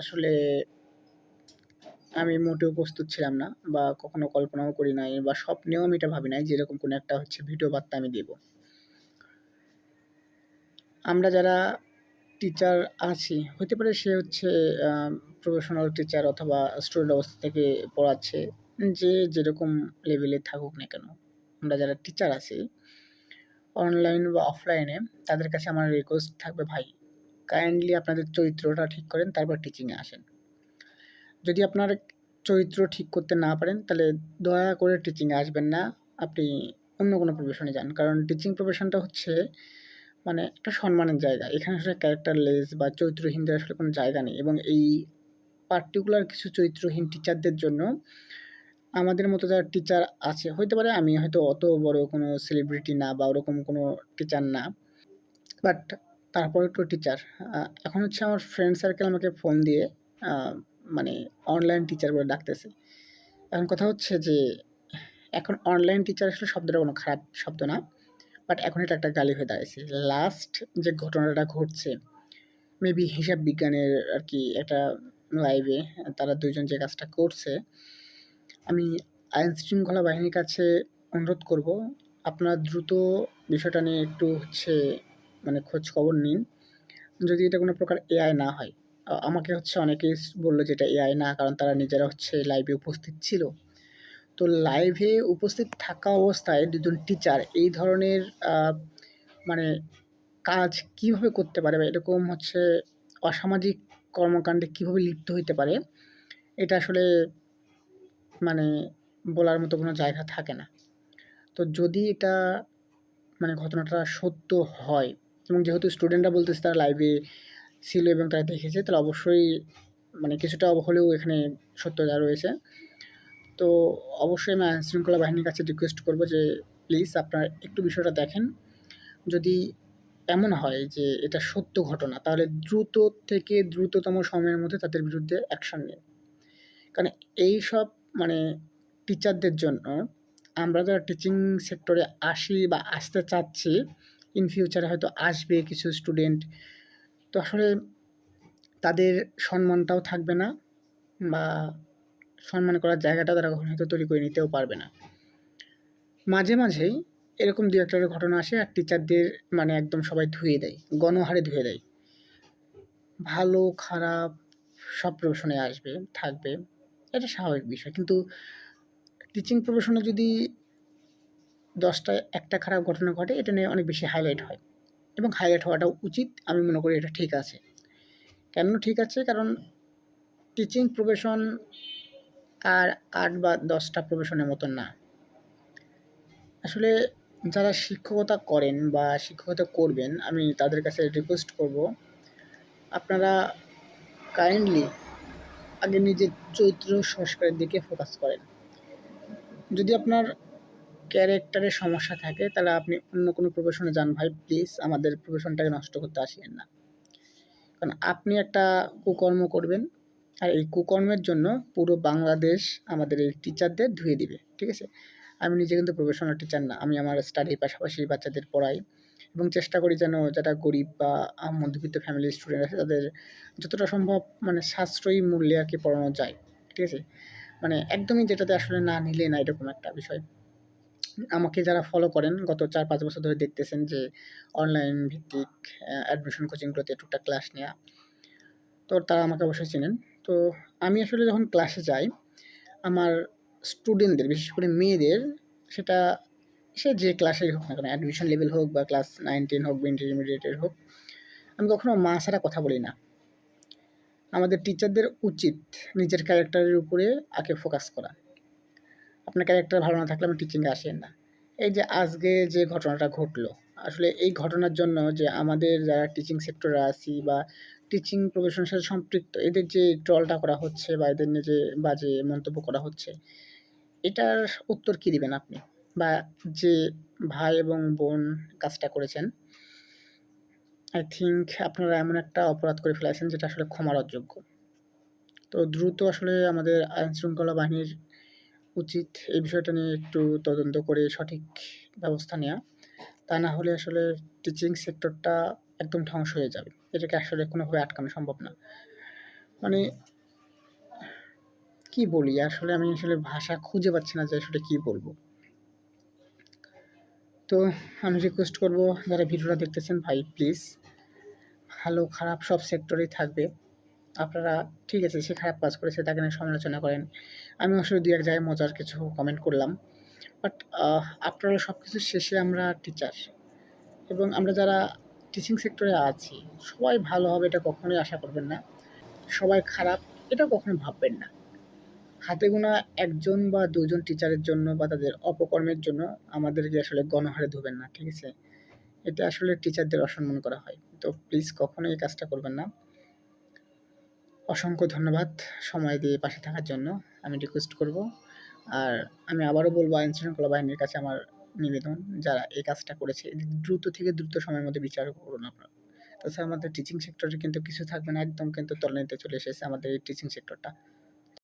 আসলে আমি মোটেও প্রস্তুত ছিলাম না বা কখনো কল্পনাও করি নাই বা স্বপ্নেও আমি এটা ভাবি নাই যে এরকম কোনো একটা হচ্ছে ভিডিও বার্তা আমি দেব। আমরা যারা টিচার আছি হতে পারে সে হচ্ছে প্রফেশনাল টিচার অথবা স্টুডেন্ট অবস্থা থেকে পড়াচ্ছে, যে যেরকম লেভেলে থাকুক না কেন। আমরা যারা টিচার আছি অনলাইন বা অফলাইনে তাদের কাছে আমার রিকোয়েস্ট থাকবে, ভাই কাইন্ডলি আপনাদের চরিত্রটা ঠিক করেন, তারপর টিচিংয়ে আসেন। যদি আপনার চরিত্র ঠিক করতে না পারেন, তাহলে দয়া করে টিচিংয়ে আসবেন না, আপনি অন্য কোনো প্রফেশনে যান। কারণ টিচিং প্রফেশনটা হচ্ছে মানে একটা সম্মানের জায়গা। এখানে আসলে ক্যারেক্টারলেস বা চরিত্রহীনদের আসলে কোনো জায়গা নেই। এবং এই পার্টিকুলার কিছু চরিত্রহীন টিচারদের জন্য আমাদের মতো যারা টিচার আছে, হইতে পারে আমি হয়তো অত বড় কোনো সেলিব্রিটি না বা ওরকম কোনো টিচার না বাট তারপরে একটু টিচার এখন হচ্ছে আমার ফ্রেন্ড সার্কেল আমাকে ফোন দিয়ে মানে অনলাইন টিচার বলে ডাকতেছে। এখন কথা হচ্ছে যে, এখন অনলাইন টিচার আসলে শব্দটা কোনো খারাপ শব্দ না বাট এখন এটা একটা গালি হয়ে দাঁড়িয়েছে লাস্ট যে ঘটনাটা ঘটছে মেবি হিসাব বিজ্ঞানের আর কি একটা লাইভে তারা দুইজন যে কাজটা করছে, আমি আইন শৃঙ্খলা বাহিনীর কাছে অনুরোধ করব, আপনারা দ্রুত বিষয়টা নিয়ে একটু হচ্ছে মানে খোঁজ খবর নিন। যদি এটা কোনো প্রকার এআই না হয়। আমাকে হচ্ছে অনেকেই বলল যে এটা এআই না, কারণ তারা নিজেরা হচ্ছে লাইভে উপস্থিত ছিল। তো লাইভে উপস্থিত থাকা অবস্থায় দুজন টিচার এই ধরনের মানে কাজ কীভাবে করতে পারে বা এরকম হচ্ছে অসামাজিক কর্মকাণ্ডে কীভাবে লিপ্ত হইতে পারে, এটা আসলে মানে বলার মতো কোনো জায়গা থাকে না। তো যদি এটা মানে ঘটনাটা সত্য হয় এবং যেহেতু স্টুডেন্টরা বলতেছে তারা লাইভে ছিল এবং তারা দেখেছে, তাহলে অবশ্যই মানে কিছুটা হলেও এখানে সত্যতা রয়েছে। তো অবশ্যই আমি আইন শৃঙ্খলা বাহিনীর কাছে রিকোয়েস্ট করব যে প্লিজ আপনারা একটু বিষয়টা দেখেন। যদি এমন হয় যে এটা সত্য ঘটনা, তাহলে দ্রুত থেকে দ্রুততম সময়ের মধ্যে তাদের বিরুদ্ধে অ্যাকশন নিন। কারণ এই সব মানে টিচারদের জন্য আমরা যারা টিচিং সেক্টরে আসি বা আসতে চাচ্ছি ইন ফিউচারে হয়তো আসবে কিছু স্টুডেন্ট তো আসলে তাদের সম্মানটাও থাকবে না বা সম্মান করার জায়গাটা তারা কখনো হয়তো তৈরি করে নিতেও পারবে না। মাঝে মাঝেই এরকম দু একটা ঘটনা আসে আর টিচারদের মানে একদম সবাই ধুয়ে দেয়, গণহারে ধুয়ে দেয়। ভালো, খারাপ সব প্রফেশনে আসবে, থাকবে, এটা স্বাভাবিক বিষয়। কিন্তু টিচিং প্রফেশনে যদি দশটা একটা খারাপ ঘটনা ঘটে, এটা নিয়ে অনেক বেশি হাইলাইট হয়। এবং হাইলাইট হওয়াটাও উচিত, আমি মনে করি এটা ঠিক আছে। কেন ঠিক আছে? কারণ টিচিং প্রফেশন আর আট বা দশটা প্রফেশনের মতন না। আসলে যারা শিক্ষকতা করেন বা শিক্ষকতা করবেন, আমি তাদের কাছে রিকোয়েস্ট করব, আপনারা কাইন্ডলি আগে নিজের চরিত্র সংস্কারের দিকে ফোকাস করেন। যদি আপনার ক্যারেক্টারের সমস্যা থাকে, তাহলে আপনি অন্য কোনো প্রফেশনে যান ভাই প্লিজ আমাদের প্রফেশনটাকে নষ্ট করতে আসিয়েন না। কারণ আপনি একটা কুকর্ম করবেন, আর এই কুকর্মের জন্য পুরো বাংলাদেশ আমাদের এই টিচারদের ধুয়ে দিবে, ঠিক আছে? আমি নিজে কিন্তু প্রফেশনাল টিচার না, আমি আমার স্টাডির পাশাপাশি বাচ্চাদের পড়াই, এবং চেষ্টা করি যেন যারা গরিব বা মধ্যবিত্ত ফ্যামিলির স্টুডেন্ট আছে, তাদের যতটা সম্ভব মানে সাশ্রয়ী মূল্যে আর কি পড়ানো যায়, ঠিক আছে? মানে একদমই যেটাতে আসলে না নিলে না, এরকম একটা বিষয়। আমাকে যারা ফলো করেন, গত চার পাঁচ বছর ধরে দেখতেছেন যে অনলাইন ভিত্তিক অ্যাডমিশন কোচিংগুলোতে টুকটাক ক্লাস নেওয়া তো তারা আমাকে অবশ্যই চেনেন। তো আমি আসলে যখন ক্লাসে যাই, আমার স্টুডেন্টদের বিশেষ করে মেয়েদের, সেটা সে যে ক্লাসেই হোক না কেন অ্যাডমিশন লেভেল হোক বা ক্লাস নাইন টেন হোক বা ইন্টারমিডিয়েটের হোক, আমি কখনো মা ছাড়া কথা বলি না। আমাদের টিচারদের উচিত নিজের ক্যারেক্টারের উপরে আগে ফোকাস করা। আপনার ক্যারেক্টার ভালো না থাকলে আমি টিচিংয়ে আসেন না। এই যে আজকে যে ঘটনাটা ঘটলো, আসলে এই ঘটনার জন্য যে আমাদের যারা টিচিং সেক্টরে আছি বা টিচিং প্রফেশনের সাথে সম্পৃক্ত, এদের যে ট্রলটা করা হচ্ছে বা এদের নিয়ে যে বাজে মন্তব্য করা হচ্ছে, এটার উত্তর কী দিবেন আপনি? বা যে ভাই এবং বোন কাজটা করেছেন আই থিঙ্ক আপনারা এমন একটা অপরাধ করে ফেলেছেন যেটা আসলে ক্ষমার অযোগ্য। তো দ্রুত আসলে আমাদের আইন শৃঙ্খলা বাহিনীর উচিত এই বিষয়টা নিয়ে একটু তদন্ত করে সঠিক ব্যবস্থা নেওয়া তা না হলে আসলে টিচিং সেক্টরটা একদম ধ্বংস হয়ে যাবে। এটাকে আসলে কোনোভাবে আটকানো সম্ভব না। মানে কি বলি? আসলে আমি আসলে ভাষা খুঁজে পাচ্ছি না যে আসলে কি বলব। তো আমি রিকোয়েস্ট করব, যারা ভিডিওটা দেখতেছেন, ভাই প্লিজ ভালো খারাপ সব সেক্টরেই থাকবে। আপনারা ঠিক আছে, সে খারাপ কাজ করেছে, তাকে নিয়ে সমালোচনা করেন। আমি আসলে দু এক জায়গায় মজার কিছু কমেন্ট করলাম। বাট আপনারা সব কিছুর শেষে আমরা টিচার এবং আমরা যারা টিচিং সেক্টরে আছি, সবাই ভালো হবে এটা কখনোই আশা করবেন না। সবাই খারাপ, এটা কখনো ভাববেন না। হাতে গোনা একজন বা দুজন টিচারের জন্য বা তাদের অপকর্মের জন্য আমাদেরকে আসলে গণহারে ধোবেন না, ঠিক আছে? এটা আসলে টিচারদের অসম্মান করা হয়। তো প্লিজ কখনোই এই কাজটা করবেন না। অসংখ্য ধন্যবাদ সময় দিয়ে পাশে থাকার জন্য। আমি রিকোয়েস্ট করব। আর আমি আবারও বলব, আইন শৃঙ্খলা বাহিনীর কাছে আমার নিবেদন, যারা এই কাজটা করেছে দ্রুত থেকে দ্রুত সময়ের মধ্যে বিচার করুন আপনারা। তাছাড়া আমাদের টিচিং সেক্টরে কিন্তু কিছু থাকবে না, একদম কিন্তু তলানিতে চলে এসেছে আমাদের এই টিচিং সেক্টরটা